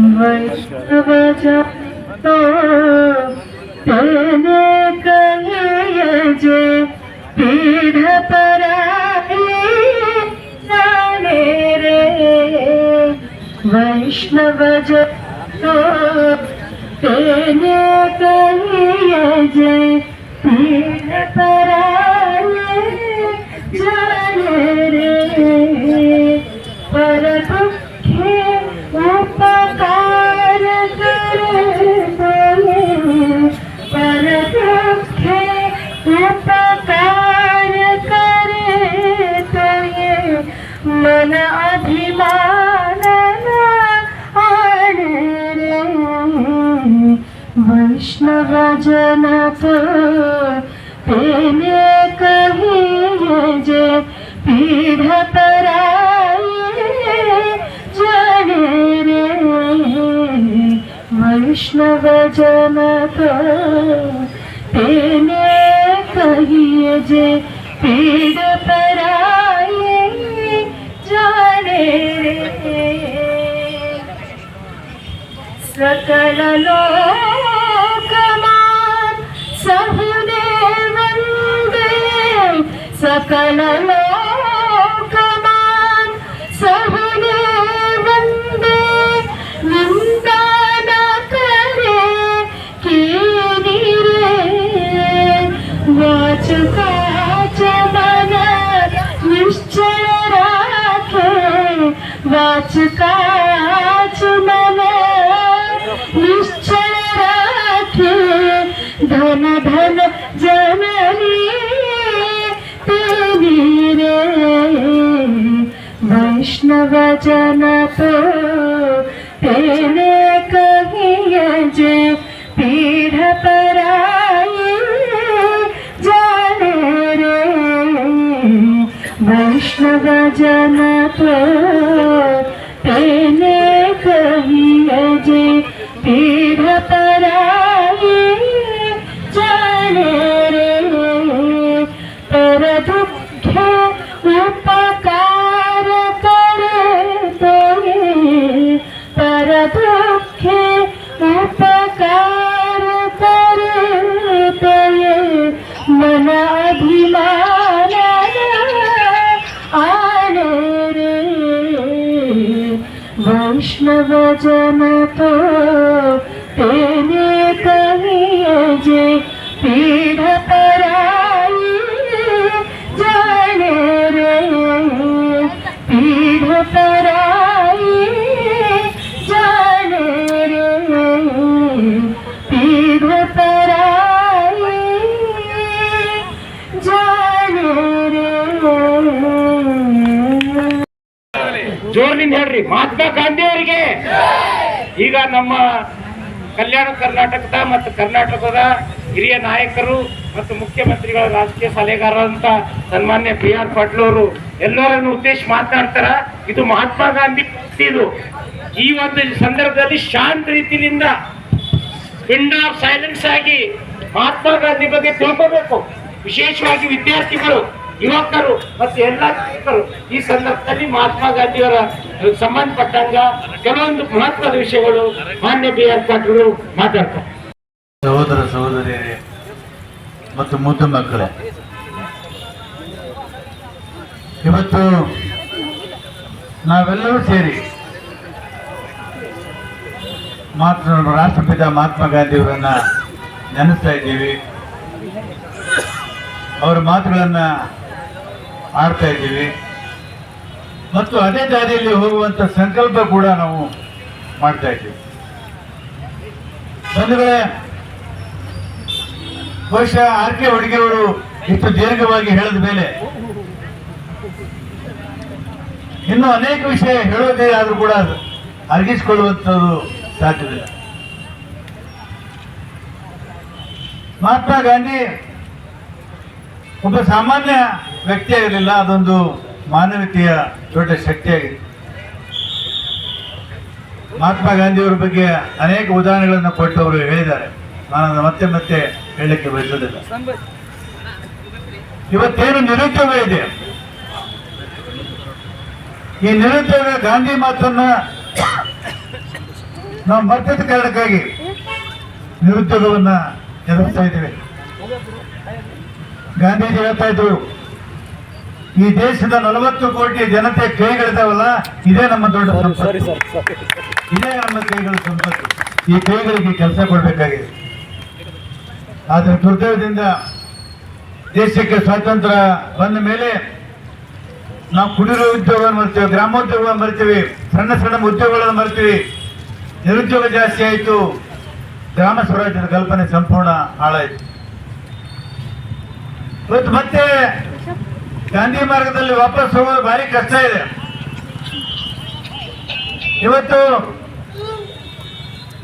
वैष्णव तो तेने कहे जे पीढ़ पराए रे वैष्णव तो तेने कहे जे पीढ़ पराए जाने मन अभिमान वैष्णव जनक ते के जे पीढ़े वैष्णव जन तेने कहिए जे पीढ़ जाने रे सकल धन धन जननी रे। वैष्णव जन तो तेने कहिए जे पीढ़ पराई जाने रे। वैष्णव जन तो तेने कहिए जे पीढ़ वैष्णव जन तो तेने कहिए जे ಜೋರ್ನಿಂದ ಹೇಳ್ರಿ. ಮಹಾತ್ಮ ಗಾಂಧಿ ಅವರಿಗೆ. ಈಗ ನಮ್ಮ ಕಲ್ಯಾಣ ಕರ್ನಾಟಕದ ಮತ್ತು ಕರ್ನಾಟಕದ ಹಿರಿಯ ನಾಯಕರು ಮತ್ತು ಮುಖ್ಯಮಂತ್ರಿಗಳ ರಾಜಕೀಯ ಸಲಹೆಗಾರರಂತ ಸನ್ಮಾನ್ಯ ಬಿ ಆರ್ ಪಾಟೀಲ್ ಅವರು ಎಲ್ಲರನ್ನು ಉದ್ದೇಶ ಮಾತನಾಡ್ತಾರ. ಇದು ಮಹಾತ್ಮ ಗಾಂಧಿ ಇದು. ಈ ಒಂದು ಸಂದರ್ಭದಲ್ಲಿ ಶಾಂತ ರೀತಿಯಿಂದ ಪಿಂಡ್ ಆಫ್ ಸೈಲೆನ್ಸ್ ಆಗಿ ಮಹಾತ್ಮ ಗಾಂಧಿ ಬಗ್ಗೆ ತಿಳ್ಕೋಬೇಕು. ವಿಶೇಷವಾಗಿ ವಿದ್ಯಾರ್ಥಿಗಳು. ಯುವಕರು ಮತ್ತು ಎಲ್ಲ ಯುವಕರು ಈ ಸಂದರ್ಭದಲ್ಲಿ ಮಹಾತ್ಮ ಗಾಂಧಿಯವರ ಸಂಬಂಧಪಟ್ಟಂಗ ಕೆಲವೊಂದು ಮಹತ್ವದ ವಿಷಯಗಳು ಮಾನ್ಯ ಬಿ ಆರ್ ಮಾತಾಡ್ತಾರೆ. ಸಹೋದರ ಸಹೋದರಿಯರೇ ಮತ್ತು ಮುದ್ದು ಮಕ್ಕಳೇ, ಇವತ್ತು ನಾವೆಲ್ಲರೂ ಸೇರಿ ಮಾತ್ರ ರಾಷ್ಟ್ರಪಿತ ಮಹಾತ್ಮ ಗಾಂಧಿಯವರನ್ನ ನೆನೆಸ್ತಾ ಇದ್ದೀವಿ. ಅವರ ಮಾತುಗಳನ್ನ ಆಡ್ತಾ ಇದ್ದೀವಿ. ಮತ್ತು ಅದೇ ದಾರಿಯಲ್ಲಿ ಹೋಗುವಂತ ಸಂಕಲ್ಪ ಕೂಡ ನಾವು ಮಾಡ್ತಾ ಇದ್ದೀವಿ. ಬಂಧುಗಳೇ, ಬಹುಶಃ ಆರ್ ಕೆ ಹುಡುಗಿಯವರು ಇಷ್ಟು ದೀರ್ಘವಾಗಿ ಹೇಳಿದ ಮೇಲೆ ಇನ್ನು ಅನೇಕ ವಿಷಯ ಹೇಳೋದೇ ಆದರೂ ಕೂಡ ಅರ್ಗಿಸ್ಕೊಳ್ಳುವಂಥದ್ದು ಸಾಧ್ಯವಿಲ್ಲ ಮಹಾತ್ಮ ಗಾಂಧಿ ಒಬ್ಬ ಸಾಮಾನ್ಯ ವ್ಯಕ್ತಿಯಾಗಲಿಲ್ಲ ಅದೊಂದು ಮಾನವೀಯತೆಯ ದೊಡ್ಡ ಶಕ್ತಿಯಾಗಿದೆ. ಮಹಾತ್ಮ ಗಾಂಧಿಯವರ ಬಗ್ಗೆ ಅನೇಕ ಉದಾಹರಣೆಗಳನ್ನು ಕೊಟ್ಟವರು ಹೇಳಿದ್ದಾರೆ. ನಾನು ಮತ್ತೆ ಮತ್ತೆ ಹೇಳಲಿಕ್ಕೆ ಬಯಸೋದಿಲ್ಲ ಇವತ್ತೇನು ನಿರುದ್ಯೋಗ ಇದೆ? ಈ ನಿರುದ್ಯೋಗ ಗಾಂಧಿ ಮಾತನ್ನ ನಾವು ಮರ್ತಿದ್ದ ಕಾರಣಕ್ಕಾಗಿ ನಿರುದ್ಯೋಗವನ್ನ ಎದುರಿಸ್ತಾ ಇದ್ದೇವೆ. ಗಾಂಧೀಜಿ ಹೇಳ್ತಾ ಇದ್ರು ಈ ದೇಶದ ನಲವತ್ತು ಕೋಟಿ ಜನತೆ ಕೈಗಳಿದಾವಲ್ಲ ಇದೇ ನಮ್ಮ ದೊಡ್ಡ ಸಂಪತ್ತು. ಇದೇ ನಮ್ಮ ಕೈಗಳ ಸಂಪತ್ತು. ಈ ಕೈಗಳಿಗೆ ಕೆಲಸ ಕೊಡಬೇಕಾಗಿದೆ. ಆದರೆ ದುರ್ದೈವದಿಂದ ದೇಶಕ್ಕೆ ಸ್ವಾತಂತ್ರ್ಯ ಬಂದ ಮೇಲೆ ನಾವು ಕುಡಿರೋ ಉದ್ಯೋಗವನ್ನು ಮರ್ತೀವಿ ಗ್ರಾಮೋದ್ಯೋಗವನ್ನು ಮರ್ತೀವಿ ಸಣ್ಣ ಸಣ್ಣ ಉದ್ಯೋಗಗಳನ್ನು ಮರ್ತೀವಿ. ನಿರುದ್ಯೋಗ ಜಾಸ್ತಿ ಆಯಿತು. ಗ್ರಾಮ ಸ್ವರಾಜ್ಯದ ಕಲ್ಪನೆ ಸಂಪೂರ್ಣ ಹಾಳಾಯಿತು. ಇವತ್ತು ಮತ್ತೆ ಗಾಂಧಿ ಮಾರ್ಗದಲ್ಲಿ ವಾಪಸ್ ಹೋಗೋದು ಭಾರಿ ಕಷ್ಟ ಇದೆ. ಇವತ್ತು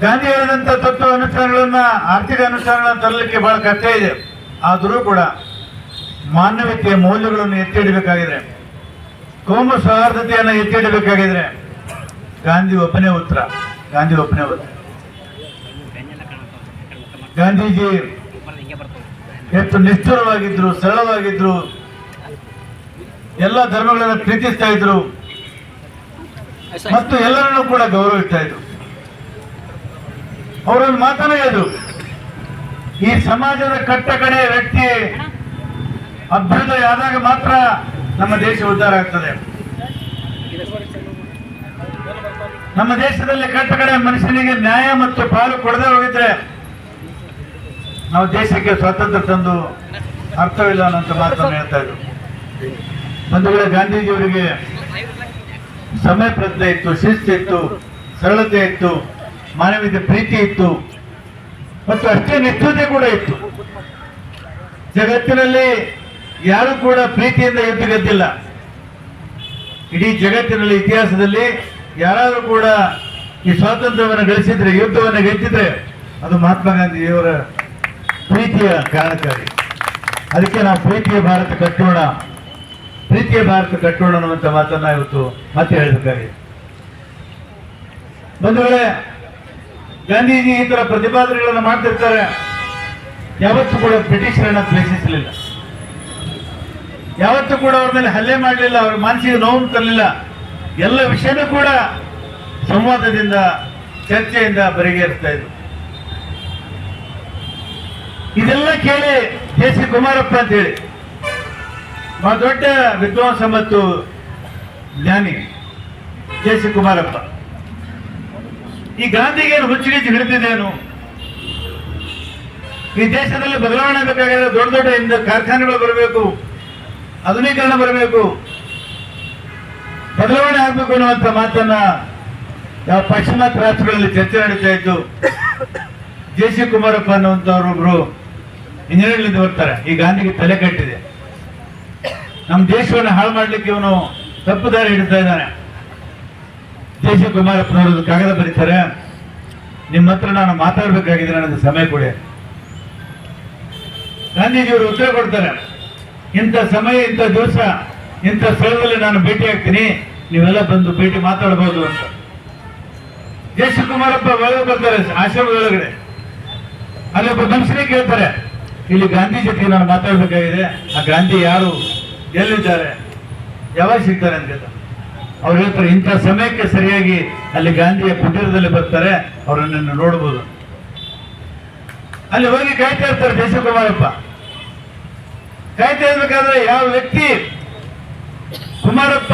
ಗಾಂಧಿ ಹೇಳಿದಂತ ತತ್ವ ಅನುಷ್ಠಾನಗಳನ್ನ ಆರ್ಥಿಕ ಅನುಷ್ಠಾನಗಳನ್ನ ತರಲಿಕ್ಕೆ ಬಹಳ ಕಷ್ಟ ಇದೆ. ಆದರೂ ಕೂಡ ಮಾನವೀಯತೆಯ ಮೌಲ್ಯಗಳನ್ನು ಎತ್ತಿಡಬೇಕಾಗಿದೆ ಕೋಮ ಸೌಹಾರ್ದತೆಯನ್ನು ಎತ್ತಿಡಬೇಕಾಗಿದ್ರೆ ಗಾಂಧಿ ಒಬ್ಬನೇ ಉತ್ತರ. ಗಾಂಧಿ ಒಬ್ಬನೇ ಉತ್ತರ. ಗಾಂಧೀಜಿ ಎಷ್ಟು ನಿಷ್ಠುರವಾಗಿದ್ರು, ಸರಳವಾಗಿದ್ರು ಎಲ್ಲ ಧರ್ಮಗಳನ್ನು ಪ್ರೀತಿಸ್ತಾ ಇದ್ರು. ಮತ್ತು ಎಲ್ಲರನ್ನೂ ಕೂಡ ಗೌರವಿಸ್ತಾ ಇದ್ರು. ಅವರೊಂದು ಮಾತನ್ನ ಹೇಳಿದ್ರು. ಈ ಸಮಾಜದ ಕಟ್ಟ ಕಡೆಯ ವ್ಯಕ್ತಿ ಅಭ್ಯುದಯ ಆದಾಗ ಮಾತ್ರ ನಮ್ಮ ದೇಶ ಉದ್ಧಾರ ಆಗ್ತದೆ. ನಮ್ಮ ದೇಶದಲ್ಲಿ ಕಟ್ಟ ಕಡೆ ಮನುಷ್ಯನಿಗೆ ನ್ಯಾಯ ಮತ್ತು ಪಾಲು ಕೊಡದೆ ಹೋಗಿದ್ರೆ ನಾವು ದೇಶಕ್ಕೆ ಸ್ವಾತಂತ್ರ್ಯ ತಂದು ಅರ್ಥವಿಲ್ಲ ಅನ್ನೋಂಥ ಮಾತನ್ನು ಹೇಳ್ತಾ ಇದ್ರು. ಒಂದು ವೇಳೆ ಗಾಂಧೀಜಿಯವರಿಗೆ ಸಮಯ ಪ್ರಜ್ಞೆ ಇತ್ತು, ಶಿಸ್ತು ಇತ್ತು, ಸರಳತೆ ಇತ್ತು, ಮಾನವೀಯತೆ ಪ್ರೀತಿ ಇತ್ತು, ಮತ್ತು ಅಷ್ಟೇ ನಿಷ್ಠುತೆ ಕೂಡ ಇತ್ತು. ಜಗತ್ತಿನಲ್ಲಿ ಯಾರು ಕೂಡ ಪ್ರೀತಿಯಿಂದ ಯುದ್ಧ ಗೆದ್ದಿಲ್ಲ. ಇಡೀ ಜಗತ್ತಿನಲ್ಲಿ, ಇತಿಹಾಸದಲ್ಲಿ ಯಾರಾದರೂ ಕೂಡ ಈ ಸ್ವಾತಂತ್ರ್ಯವನ್ನು ಗಳಿಸಿದ್ರೆ, ಯುದ್ಧವನ್ನು ಗೆದ್ದಿದ್ರೆ, ಅದು ಮಹಾತ್ಮ ಗಾಂಧಿಯವರ ಪ್ರೀತಿಯ ಕಾರಣಕ್ಕಾಗಿ. ಅದಕ್ಕೆ ನಾವು ಪ್ರೀತಿಯ ಭಾರತ ಕಟ್ಟೋಣ. ಪ್ರೀತಿಯ ಭಾರತ ಕಟ್ಟೋಣ ಅನ್ನುವಂಥ ಮಾತನ್ನ ಇವತ್ತು ಮತ್ತೆ ಹೇಳಬೇಕಾಗಿದೆ. ಬಂಧುಗಳೇ, ಗಾಂಧೀಜಿ ಈ ತರ ಪ್ರತಿಪಾದನೆಗಳನ್ನು ಮಾಡ್ತಿರ್ತಾರೆ. ಯಾವತ್ತೂ ಕೂಡ ಬ್ರಿಟಿಷರನ್ನ ದ್ವೇಷಿಸಲಿಲ್ಲ. ಯಾವತ್ತೂ ಕೂಡ ಅವ್ರ ಮೇಲೆ ಹಲ್ಲೆ ಮಾಡಲಿಲ್ಲ, ಅವ್ರ ಮನಸ್ಸಿಗೆ ನೋವು ತರಲಿಲ್ಲ. ಎಲ್ಲ ವಿಷಯನೂ ಕೂಡ ಸಂವಾದದಿಂದ, ಚರ್ಚೆಯಿಂದ ಬರಿಗೇರಿಸ್ತಾ ಇದ್ರು. ಇದೆಲ್ಲ ಕೇಳಿ ಕೆ ಸಿ ಕುಮಾರಪ್ಪ ಅಂತ ಹೇಳಿ. ದೊಡ್ಡ ವಿದ್ವಾಂಸ ಮತ್ತು ಜ್ಞಾನಿ ಕೆ ಸಿ ಕುಮಾರಪ್ಪ ಈ ಗಾಂಧಿಗೆ ಹುಚ್ಚುಗಿಚ್ಚು ಹಿಡಿದಿದ್ದೇನು? ಈ ದೇಶದಲ್ಲಿ ಬದಲಾವಣೆ ಬೇಕಾಗಿದ್ರೆ ದೊಡ್ಡ ದೊಡ್ಡ ಕಾರ್ಖಾನೆಗಳು ಬರಬೇಕು, ಆಧುನೀಕರಣ ಬರಬೇಕು. ಬದಲಾವಣೆ ಆಗಬೇಕು ಅನ್ನುವಂಥ ಮಾತನ್ನ ಯಾವ ಪಾಶ್ಚಿಮಾತ್ಯ ರಾಷ್ಟ್ರಗಳಲ್ಲಿ ಚರ್ಚೆ ನಡೀತಾ ಇತ್ತು ಜೆ ಸಿ ಕುಮಾರಪ್ಪ ಅನ್ನುವಂಥವ್ರೊಬ್ರು ಇಂಜಿನಿಯರ್ಲಿಂದ ಬರ್ತಾರೆ. ಈ ಗಾಂಧಿಗೆ ತಲೆ ಕಟ್ಟಿದೆ. ನಮ್ಮ ದೇಶವನ್ನು ಹಾಳು ಮಾಡ್ಲಿಕ್ಕೆ ಇವನು ತಪ್ಪು ದಾರಿ ಹಿಡಿತಾ ಇದ್ದಾನೆ. ದೇಶ ಕುಮಾರಪ್ಪನವರು ಕಾಗದ ಬರೀತಾರೆ. ನಿಮ್ಮ ಹತ್ರ ನಾನು ಮಾತಾಡಬೇಕಾಗಿದೆ ನನಗೆ ಸಮಯ ಕೊಡಿ. ಗಾಂಧೀಜಿಯವರು ಉತ್ತರ ಕೊಡ್ತಾರೆ. ಇಂಥ ಸಮಯ, ಇಂಥ ದಿವಸ, ಇಂಥ ಸ್ಥಳದಲ್ಲಿ ನಾನು ಭೇಟಿ ಆಗ್ತೀನಿ. ನೀವೆಲ್ಲ ಬಂದು ಭೇಟಿ ಮಾತಾಡಬಹುದು ಅಂತ. ದೇಶ ಸಿ ಕುಮಾರಪ್ಪ ಒಳಗೆ ಬರ್ತಾರೆ, ಆಶ್ರಮದೊಳಗಡೆ. ಅಲ್ಲಿ ಒಬ್ಬ ಮನುಷ್ಯನಿಗೆ ಕೇಳ್ತಾರೆ, ಇಲ್ಲಿ ಗಾಂಧಿ ಜೊತೆಗೆ ನಾನು ಮಾತಾಡಬೇಕಾಗಿದೆ. ಆ ಗಾಂಧಿ ಯಾರು? ಎಲ್ಲಿದ್ದಾರೆ? ಯಾವಾಗ ಸಿಗ್ತಾರೆ ಅಂತ. ಅವ್ರು ಹೇಳ್ತಾರೆ, ಇಂಥ ಸಮಯಕ್ಕೆ ಸರಿಯಾಗಿ ಅಲ್ಲಿ ಗಾಂಧಿಯ ಕುಟೀರದಲ್ಲಿ ಬರ್ತಾರೆ, ಅವರನ್ನು ನೋಡ್ಬೋದು. ಅಲ್ಲಿ ಹೋಗಿ ಕಾಯ್ತಾ ಇರ್ತಾರೆ ದೇಶಕುಮಾರಪ್ಪ. ಕಾಯ್ತಾ ಇರ್ಬೇಕಾದ್ರೆ ಯಾವ ವ್ಯಕ್ತಿ ಕುಮಾರಪ್ಪ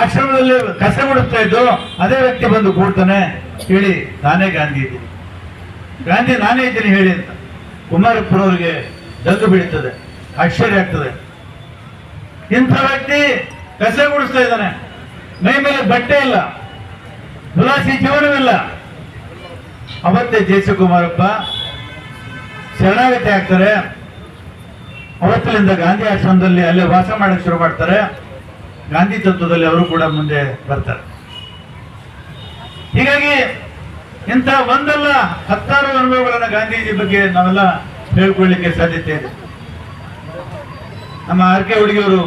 ಆಶ್ರಮದಲ್ಲಿ ಕಸ ಬಿಡುತ್ತಾ ಇದ್ದು, ಅದೇ ವ್ಯಕ್ತಿ ಬಂದು ಕೂಡ್ತಾನೆ, ಹೇಳಿ, ನಾನೇ ಗಾಂಧಿ ಇದ್ದೀನಿ. ಗಾಂಧಿ ನಾನೇ ಇದ್ದೀನಿ ಹೇಳಿ ಅಂತ. ಕುಮಾರಪ್ಪನವ್ರಿಗೆ ದಗ್ಗು ಬೀಳ್ತದೆ, ಆಶ್ಚರ್ಯ ಆಗ್ತದೆ. ಇಂಥ ವ್ಯಕ್ತಿ ಕಸೆ ಗುಡಿಸ್ತಾ ಇದ್ದಾನೆ. ಮೈ ಮೇಲೆ ಬಟ್ಟೆ ಇಲ್ಲ. ಉಲಾಸಿ ಜೀವನವಿಲ್ಲ. ಅವತ್ತೇ ಜೆ ಸಿ ಕುಮಾರಪ್ಪ ಶರಣಾಗತಿ ಆಗ್ತಾರೆ. ಅವತ್ತಿನಿಂದ ಗಾಂಧಿ ಆಶ್ರಮದಲ್ಲಿ ಅಲ್ಲೇ ವಾಸ ಮಾಡಕ್ಕೆ ಶುರು ಮಾಡ್ತಾರೆ. ಗಾಂಧಿ ತತ್ವದಲ್ಲಿ ಅವರು ಕೂಡ ಮುಂದೆ ಬರ್ತಾರೆ. ಹೀಗಾಗಿ ಇಂಥ ಒಂದಲ್ಲ ಹತ್ತಾರು ಅನುಭವಗಳನ್ನು ಗಾಂಧೀಜಿ ಬಗ್ಗೆ ನಾವೆಲ್ಲ ಹೇಳ್ಕೊಳ್ಳಿಕ್ಕೆ ಸಾಧ್ಯತೆ ಇದೆ. ನಮ್ಮ ಆರ್ ಕೆ ಹುಡುಗಿಯವರು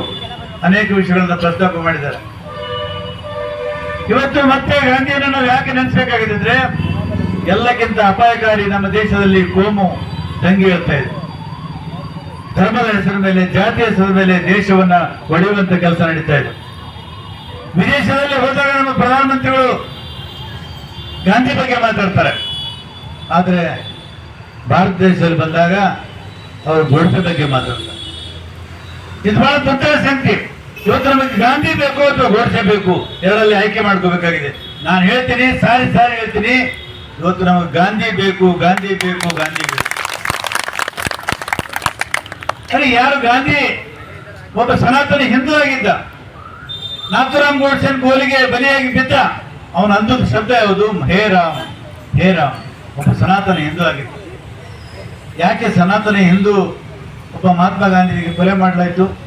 ಅನೇಕ ವಿಷಯಗಳನ್ನ ಪ್ರಸ್ತಾಪ ಮಾಡಿದ್ದಾರೆ. ಇವತ್ತು ಮತ್ತೆ ಗಾಂಧಿಯನ್ನು ನಾವು ಯಾಕೆ ನೆನೆಸಬೇಕಾಗಿದೆ ಎಲ್ಲಕ್ಕಿಂತ ಅಪಾಯಕಾರಿ ನಮ್ಮ ದೇಶದಲ್ಲಿ ಕೋಮು ದಂಗೆ ಇರ್ತಾ ಇದೆ. ಧರ್ಮದ ಹೆಸರ ಮೇಲೆ, ಜಾತಿಯ ಹೆಸರ ಮೇಲೆ ದೇಶವನ್ನ ಒಡೆಯುವಂತ ಕೆಲಸ ನಡೀತಾ ಇದೆ. ವಿದೇಶದಲ್ಲಿ ಹೋದಾಗ ನಮ್ಮ ಪ್ರಧಾನಮಂತ್ರಿಗಳು ಗಾಂಧಿ ಬಗ್ಗೆ ಮಾತಾಡ್ತಾರೆ. ಆದರೆ ಭಾರತ ದೇಶದಲ್ಲಿ ಬಂದಾಗ ಅವರು ಗೋಡ್ಸೆ ಬಗ್ಗೆ ಮಾತಾಡ್ತಾರೆ. ಇದು ಬಹಳ ದೊಡ್ಡ ಸಂಖ್ಯೆ. ಇವತ್ತು ನಮಗೆ ಗಾಂಧಿ ಬೇಕು ಅಥವಾ ಗೋಡ್ಸೆ ಬೇಕು? ಎರಡಲ್ಲಿ ಆಯ್ಕೆ ಮಾಡ್ಕೋಬೇಕಾಗಿದೆ. ನಾನು ಹೇಳ್ತೀನಿ, ಸಾರಿ ಸಾರಿ ಹೇಳ್ತೀನಿ. ಇವತ್ತು ನಮಗೆ ಗಾಂಧಿ ಬೇಕು ಗಾಂಧಿ ಬೇಕು ಗಾಂಧಿ ಬೇಕು. ಯಾರು ಗಾಂಧಿ? ಒಬ್ಬ ಸನಾತನ ಹಿಂದೂ ಆಗಿದ್ದ. ನಾಥುರಾಮ್ ಗೋಡ್ಸೆನ್ ಗೋಲಿಗೆ ಬಲಿಯಾಗಿ ಬಿದ್ದ. ಅವನ ಅಂದದ ಶಬ್ದ ಯಾವುದು? ಹೇ ರಾಮ್ ಹೇ ರಾಮ್. ಒಬ್ಬ ಸನಾತನ ಹಿಂದೂ ಆಗಿದ್ದ. ಯಾಕೆ ಸನಾತನ ಹಿಂದೂ ಒಬ್ಬ ಮಹಾತ್ಮ ಗಾಂಧಿಗೆ ಕೊಲೆ ಮಾಡಲಾಯಿತು.